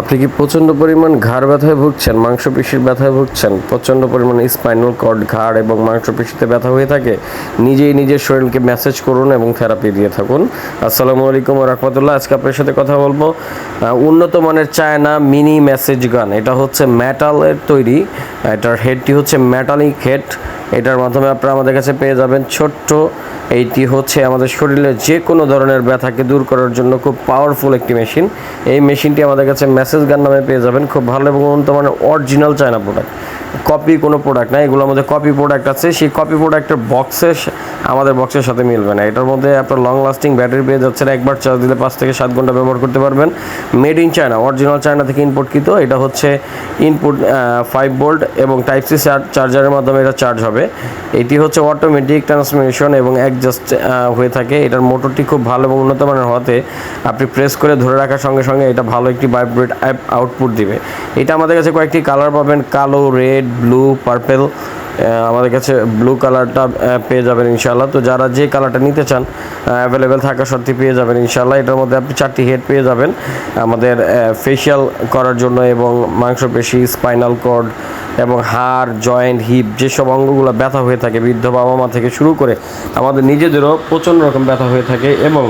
আপনি কি প্রচণ্ড পরিমাণ ঘাড় ব্যথায় ভুগছেন, মাংসপেশির ব্যথায় ভুগছেন? প্রচণ্ড পরিমাণ স্পাইনাল কর্ড ঘাড় এবং মাংসপেশিতে ব্যথা হয়ে থাকে? নিজেই নিজের শরীরকে মেসেজ করুন এবং থেরাপি দিয়ে থাকুন। আসসালামু আলাইকুম রহমতুল্লাহ। আজকে আপনার সাথে কথা বলব উন্নত মানের চায়না মিনি মেসেজ গান এটা হচ্ছে মেটালের তৈরি। এটার হেডটি হচ্ছে মেটালিক হেড এটার মাধ্যমে আপনারা আমাদের কাছে পেয়ে যাবেন ছোট্ট এইটি হচ্ছে আমাদের শরীরের যে কোনো ধরনের ব্যথাকে দূর করার জন্য খুব পাওয়ারফুল একটি মেশিন এই মেশিনটি আমাদের কাছে মেসেজ গান নামে পেয়ে যাবেন। খুব ভালো এবং উন্নত মানের অরিজিনাল চায়না প্রোডাক্ট কপি কোনো প্রোডাক্ট না, এগুলোর মধ্যে কপি প্রোডাক্ট আছে। সেই কপি প্রোডাক্টের বক্সের আমাদের বক্সের সাথে মিলবে না। এটার মধ্যে আপনার লং লাস্টিং ব্যাটারি পেয়ে যাচ্ছেন। একবার চার্জ দিলে পাঁচ থেকে সাত ঘণ্টা ব্যবহার করতে পারবেন। Made in China original China থেকে ইনপুটকৃত এটা হচ্ছে ইনপুট ফাইভ ভোল্ট এবং টাইপ সি চার্জারের মাধ্যমে এটা চার্জ হবে। এটি হচ্ছে অটোমেটিক ট্রান্সমিশন এবং অ্যাডজাস্ট হয়ে থাকে। এটার মোটরটি খুব ভালো এবং উন্নত মানের হওয়াতে আপনি প্রেস করে ধরে রাখার সঙ্গে সঙ্গে এটা ভালো একটি ভাইব্রেট অ্যাপ আউটপুট দিবে। এটা আমাদের কাছে কয়েকটি কালার পাবেন, কালো রেড ব্লু পার্পেল আমাদের কাছে ব্লু কালারটা পেয়ে যাবেন ইনশাল্লাহ তো যারা যে কালারটা নিতে চান অ্যাভেলেবেল থাকা সত্ত্বে পেয়ে যাবেন ইনশাল্লাহ এটার মধ্যে আপনি চারটি হেড পেয়ে যাবেন। আমাদের ফেশিয়াল করার জন্য এবং মাংসপেশি স্পাইনাল কর্ড এবং হাড় জয়েন্ট হিপ যেসব অঙ্গগুলো ব্যথা হয়ে থাকে, বৃদ্ধ বাবা মা থেকে শুরু করে আমাদের নিজেদেরও প্রচণ্ড রকম ব্যথা হয়ে থাকে এবং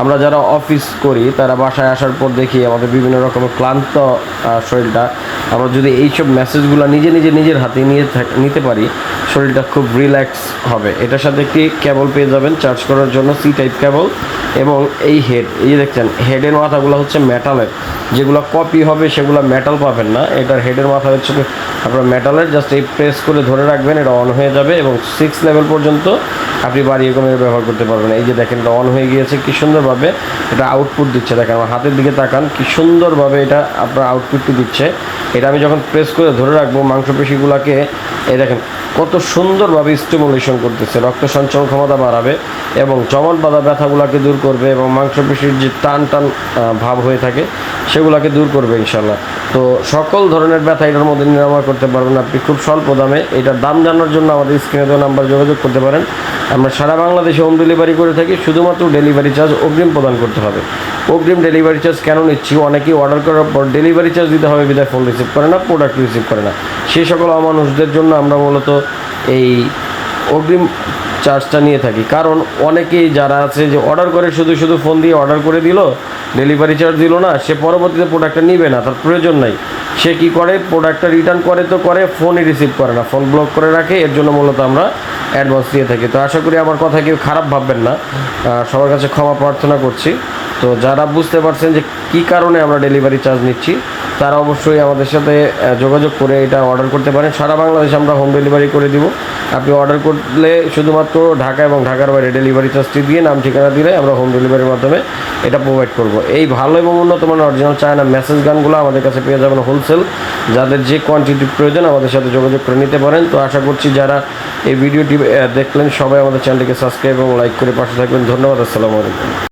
আমরা যারা অফিস করি, তারা বাসায় আসার পর দেখি আমাদের বিভিন্ন রকমের ক্লান্ত শরীরটা আমরা যদি এইসব মেসেজগুলো নিজে নিজে নিজের হাতে নিয়ে নিতে পারি শরীরটা খুব রিল্যাক্স হবে। এটার সাথে একটি কেবল পেয়ে যাবেন চার্জ করার জন্য সি টাইপ কেবল এবং এই হেড এই দেখছেন হেডের মাথাগুলো হচ্ছে মেটালের যেগুলো কপি হবে, সেগুলো মেটাল পাবেন না। এটার হেডের মাথা হচ্ছে আপনার মেটালের জাস্ট এই প্রেস করে ধরে রাখবেন, এটা অন হয়ে যাবে এবং সিক্স লেভেল পর্যন্ত আপনি বাড়িয়ে কমিয়ে ব্যবহার করতে পারবেন। এই যে দেখেন, এটা অন হয়ে গিয়েছে, কি সুন্দরভাবে এটা আউটপুট দিচ্ছে। দেখেন, আমার হাতের দিকে তাকান, কি সুন্দরভাবে এটা আপনার আউটপুটটি দিচ্ছে। এটা আমি যখন প্রেস করে ধরে রাখব, মাংসপেশিগুলোকে, এই দেখেন কত সুন্দরভাবে স্টিমুলেশন করতেছে। রক্ত সঞ্চালন ক্ষমতা বাড়াবে এবং চমন বাঁধা ব্যথাগুলোকে দূর করবে এবং মাংসপেশির যে টান টান ভাব হয়ে থাকে সেগুলোকে দূর করবে ইনশাল্লাহ তো সকল ধরনের ব্যথা এটার মধ্যে নিরাময় করতে পারবেন আপনি। খুব স্বল্প দামে এটার দাম জানার জন্য আমাদের স্ক্রিনে দেওয়া নাম্বার যোগাযোগ করতে পারেন। আমরা সারা বাংলাদেশে হোম ডেলিভারি করে থাকি, শুধুমাত্র ডেলিভারি চার্জ অগ্রিম প্রদান করতে হবে। অগ্রিম ডেলিভারি চার্জ কেন নিচ্ছি? অনেকেই অর্ডার করার পর ডেলিভারি চার্জ দিতে হবে, বিদায় ফোন রিসিভ করে না প্রোডাক্ট রিসিভ করে না। সেই সকল অমানুষদের জন্য আমরা মূলত এই অগ্রিম চার্জটা নিয়ে থাকি। কারণ অনেকেই যারা আছে যে অর্ডার করে শুধু শুধু ফোন দিয়ে অর্ডার করে দিল ডেলিভারি চার্জ দিল না, সে পরবর্তীতে প্রোডাক্টটা নিবে না, তার প্রয়োজন নাই। সে কি করে? প্রোডাক্টটা রিটার্ন করে তো করে ফোনই রিসিভ করে না। ফোন ব্লক করে রাখে, এর জন্য মূলত আমরা অ্যাডভান্স দিয়ে থাকি। তো আশা করি আমার কথা কেউ খারাপ ভাববেন না। সবার কাছে ক্ষমা প্রার্থনা করছি। তো যারা বুঝতে পারছেন যে কী কারণে আমরা ডেলিভারি চার্জ নিচ্ছি, তারা অবশ্যই আমাদের সাথে যোগাযোগ করে এটা অর্ডার করতে পারেন। সারা বাংলাদেশে আমরা হোম ডেলিভারি করে দিব। আপনি অর্ডার করলে শুধুমাত্র ঢাকা এবং ঢাকার বাইরে ডেলিভারি চার্জটি দিয়ে নাম, ঠিকানা দিলে আমরা হোম ডেলিভারির মাধ্যমে এটা প্রোভাইড করব। এই ভালো এবং উন্নত মানের অরিজিনাল চায়না মেসেজ গানগুলো আমাদের কাছে পেয়ে যাবেন হোলসেল যাদের যে কোয়ান্টিটির প্রয়োজন আমাদের সাথে যোগাযোগ করে নিতে পারেন। তো আশা করছি যারা এই ভিডিওটি দেখলেন, সবাই আমাদের চ্যানেলটিকে সাবস্ক্রাইব এবং লাইক করে পাশে থাকবেন। ধন্যবাদ, আসসালামু আলাইকুম।